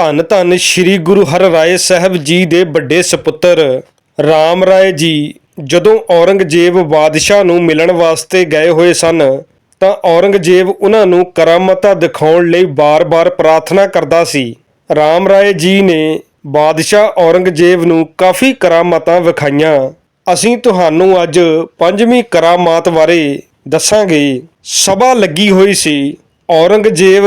ਧੰਨ ਧੰਨ ਸ੍ਰੀ ਗੁਰੂ ਹਰਿਰਾਏ ਸਾਹਿਬ ਜੀ ਦੇ ਵੱਡੇ ਸੁਪੁੱਤਰ ਰਾਮ ਰਾਏ ਜੀ, ਜਦੋਂ ਔਰੰਗਜ਼ੇਬ ਬਾਦਸ਼ਾਹ ਨੂੰ ਮਿਲਣ ਵਾਸਤੇ ਗਏ ਹੋਏ ਸਨ, ਤਾਂ ਔਰੰਗਜ਼ੇਬ ਉਹਨਾਂ ਨੂੰ ਕਰਾਮਤਾਂ ਦਿਖਾਉਣ ਲਈ ਬਾਰ-ਬਾਰ ਪ੍ਰਾਰਥਨਾ ਕਰਦਾ ਸੀ। ਰਾਮ ਰਾਏ ਜੀ ਨੇ ਬਾਦਸ਼ਾਹ ਔਰੰਗਜ਼ੇਬ ਨੂੰ ਕਾਫੀ ਕਰਾਮਾਤਾਂ ਵਿਖਾਈਆਂ। ਅਸੀਂ ਤੁਹਾਨੂੰ ਅੱਜ ਪੰਜਵੀਂ ਕਰਾਮਾਤ ਬਾਰੇ ਦੱਸਾਂਗੇ। ਸਭਾ ਲੱਗੀ ਹੋਈ ਸੀ। ਔਰੰਗਜ਼ੇਬ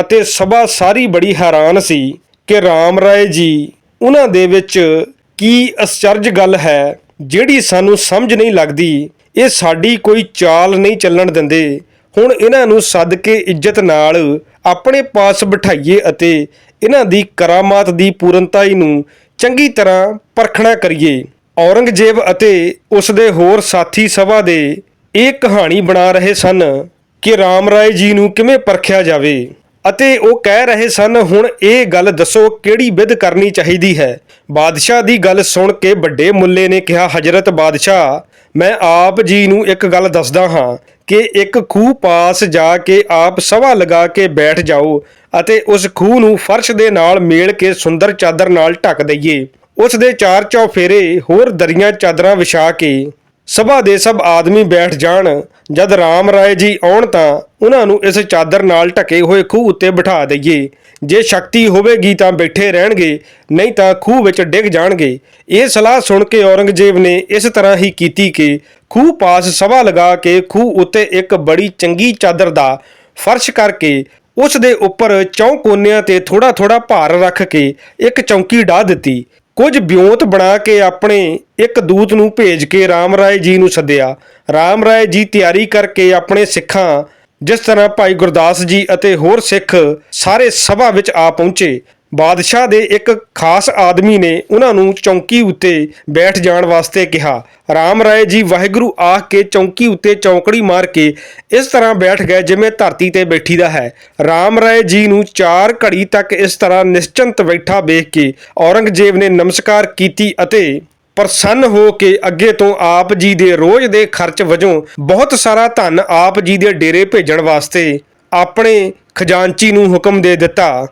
ਅਤੇ ਸਭਾ ਸਾਰੀ ਬੜੀ ਹੈਰਾਨ ਸੀ ਕਿ RAM ਰਾਏ ਜੀ, ਉਹਨਾਂ ਦੇ ਵਿੱਚ ਕੀ ਅਸਚਰਜ ਗੱਲ ਹੈ, ਜਿਹੜੀ ਸਾਨੂੰ ਸਮਝ ਨਹੀਂ ਲੱਗਦੀ। ਇਹ ਸਾਡੀ ਕੋਈ ਚਾਲ ਨਹੀਂ ਚੱਲਣ ਦਿੰਦੇ। ਹੁਣ ਇਹਨਾਂ ਨੂੰ ਸੱਦ ਕੇ ਇੱਜ਼ਤ ਨਾਲ ਆਪਣੇ ਪਾਸ ਬਿਠਾਈਏ ਅਤੇ ਇਹਨਾਂ ਦੀ ਕਰਾਮਾਤ ਦੀ ਪੂਰਨਤਾਈ ਨੂੰ ਚੰਗੀ ਤਰ੍ਹਾਂ ਪਰਖਣਾ ਕਰੀਏ। ਔਰੰਗਜ਼ੇਬ ਅਤੇ ਉਸ ਦੇ ਹੋਰ ਸਾਥੀ ਸਭਾ ਦੇ ਇਹ ਕਹਾਣੀ ਬਣਾ ਰਹੇ ਸਨ ਕਿ RAM ਰਾਏ ਜੀ ਨੂੰ ਕਿਵੇਂ ਪਰਖਿਆ ਜਾਵੇ। ਅਤੇ ਉਹ ਕਹਿ ਰਹੇ ਸਨ, ਹੁਣ ਇਹ ਗੱਲ ਦੱਸੋ, ਕਿਹੜੀ ਵਿਧ ਕਰਨੀ ਚਾਹੀਦੀ ਹੈ? ਬਾਦਸ਼ਾਹ ਦੀ ਗੱਲ ਸੁਣ ਕੇ ਵੱਡੇ ਮੁੱਲੇ ਨੇ ਕਿਹਾ, ਹਜ਼ਰਤ ਬਾਦਸ਼ਾਹ, ਮੈਂ ਆਪ ਜੀ ਨੂੰ ਇੱਕ ਗੱਲ ਦੱਸਦਾ ਹਾਂ ਕਿ ਇੱਕ ਖੂਹ ਪਾਸ ਜਾ ਕੇ ਆਪ ਸਵਾ ਲਗਾ ਕੇ ਬੈਠ ਜਾਓ ਅਤੇ ਉਸ ਖੂਹ ਨੂੰ ਫਰਸ਼ ਦੇ ਨਾਲ ਮੇਲ ਕੇ ਸੁੰਦਰ ਚਾਦਰ ਨਾਲ ਢੱਕ ਦਈਏ। ਉਸ ਦੇ ਚਾਰ ਚੌਫੇਰੇ ਹੋਰ ਦਰੀਆਂ ਚਾਦਰਾਂ ਵਿਛਾ ਕੇ ਸਭਾ ਦੇ ਸਭ ਆਦਮੀ ਬੈਠ ਜਾਣ। ਜਦ ਰਾਮ ਰਾਏ ਜੀ ਆਉਣ ਤਾਂ ਉਹਨਾਂ ਨੂੰ ਇਸ ਚਾਦਰ ਨਾਲ ਢਕੇ ਹੋਏ ਖੂਹ ਉੱਤੇ ਬਿਠਾ ਦਈਏ। ਜੇ ਸ਼ਕਤੀ ਹੋਵੇਗੀ ਤਾਂ ਬੈਠੇ ਰਹਿਣਗੇ, ਨਹੀਂ ਤਾਂ ਖੂਹ ਵਿੱਚ ਡਿੱਗ ਜਾਣਗੇ। ਇਹ ਸਲਾਹ ਸੁਣ ਕੇ ਔਰੰਗਜ਼ੇਬ ਨੇ ਇਸ ਤਰ੍ਹਾਂ ਹੀ ਕੀਤੀ ਕਿ ਖੂਹ ਪਾਸ ਸਭਾ ਲਗਾ ਕੇ ਖੂਹ ਉੱਤੇ ਇੱਕ ਬੜੀ ਚੰਗੀ ਚਾਦਰ ਦਾ ਫਰਸ਼ ਕਰਕੇ ਉਸ ਦੇ ਉੱਪਰ ਚੌਂ ਕੋਨਿਆਂ ਤੇ ਥੋੜਾ ਥੋੜਾ ਭਾਰ ਰੱਖ ਕੇ ਇੱਕ ਚੌਂਕੀ ਢਾ ਦਿੱਤੀ। ਕੁਝ ਬਿਉਂਤ ਬਣਾ ਕੇ ਆਪਣੇ ਇੱਕ ਦੂਤ ਨੂੰ ਭੇਜ ਕੇ RAM ਰਾਏ ਜੀ ਨੂੰ ਸੱਦਿਆ। RAM ਰਾਏ ਜੀ ਤਿਆਰੀ ਕਰਕੇ ਆਪਣੇ ਸਿੱਖਾਂ, ਜਿਸ ਤਰ੍ਹਾਂ ਭਾਈ ਗੁਰਦਾਸ ਜੀ ਅਤੇ ਹੋਰ ਸਿੱਖ ਸਾਰੇ ਸਭਾ ਵਿੱਚ ਆ ਪਹੁੰਚੇ। ਬਾਦਸ਼ਾਹ ਦੇ ਇੱਕ ਖਾਸ ਆਦਮੀ ਨੇ ਉਹਨਾਂ ਨੂੰ ਚੌਂਕੀ ਉੱਤੇ ਬੈਠ ਜਾਣ ਵਾਸਤੇ ਕਿਹਾ। ਰਾਮ ਰਾਏ ਜੀ ਵਾਹਿਗੁਰੂ ਆਖ ਕੇ ਚੌਂਕੀ ਉੱਤੇ ਚੌਂਕੜੀ ਮਾਰ ਕੇ ਇਸ ਤਰ੍ਹਾਂ ਬੈਠ ਗਏ ਜਿਵੇਂ ਧਰਤੀ ਤੇ ਬੈਠੀ ਦਾ ਹੈ। ਰਾਮ ਰਾਏ ਜੀ ਨੂੰ ਚਾਰ ਘੜੀ ਤੱਕ ਇਸ ਤਰ੍ਹਾਂ ਨਿਸ਼ਚਿੰਤ ਬੈਠਾ ਵੇਖ ਕੇ ਔਰੰਗਜ਼ੇਬ ਨੇ ਨਮਸਕਾਰ ਕੀਤੀ ਅਤੇ ਪ੍ਰਸੰਨ ਹੋ ਕੇ ਅੱਗੇ ਤੋਂ ਆਪ ਜੀ ਦੇ ਰੋਜ਼ ਦੇ ਖਰਚ ਵਜੋਂ ਬਹੁਤ ਸਾਰਾ ਧਨ ਆਪ ਜੀ ਦੇ ਡੇਰੇ ਭੇਜਣ ਵਾਸਤੇ ਆਪਣੇ ਖਜ਼ਾਨਚੀ ਨੂੰ ਹੁਕਮ ਦੇ ਦਿੱਤਾ।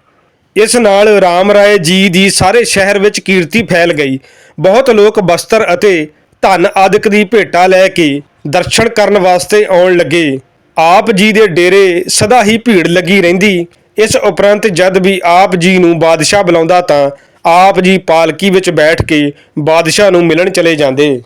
ਇਸ ਨਾਲ ਰਾਮ ਰਾਏ ਜੀ ਦੀ ਸਾਰੇ ਸ਼ਹਿਰ ਵਿੱਚ ਕੀਰਤੀ ਫੈਲ ਗਈ। ਬਹੁਤ ਲੋਕ ਬਸਤਰ ਅਤੇ ਧਨ ਆਦਿਕ ਦੀ ਭੇਟਾ ਲੈ ਕੇ ਦਰਸ਼ਨ ਕਰਨ ਵਾਸਤੇ ਆਉਣ ਲੱਗੇ। ਆਪ ਜੀ ਦੇ ਡੇਰੇ ਸਦਾ ਹੀ ਭੀੜ ਲੱਗੀ ਰਹਿੰਦੀ। ਇਸ ਉਪਰੰਤ ਜਦ ਵੀ ਆਪ ਜੀ ਨੂੰ ਬਾਦਸ਼ਾਹ ਬੁਲਾਉਂਦਾ ਤਾਂ ਆਪ ਜੀ ਪਾਲਕੀ ਵਿੱਚ ਬੈਠ ਕੇ ਬਾਦਸ਼ਾਹ ਨੂੰ ਮਿਲਣ ਚਲੇ ਜਾਂਦੇ।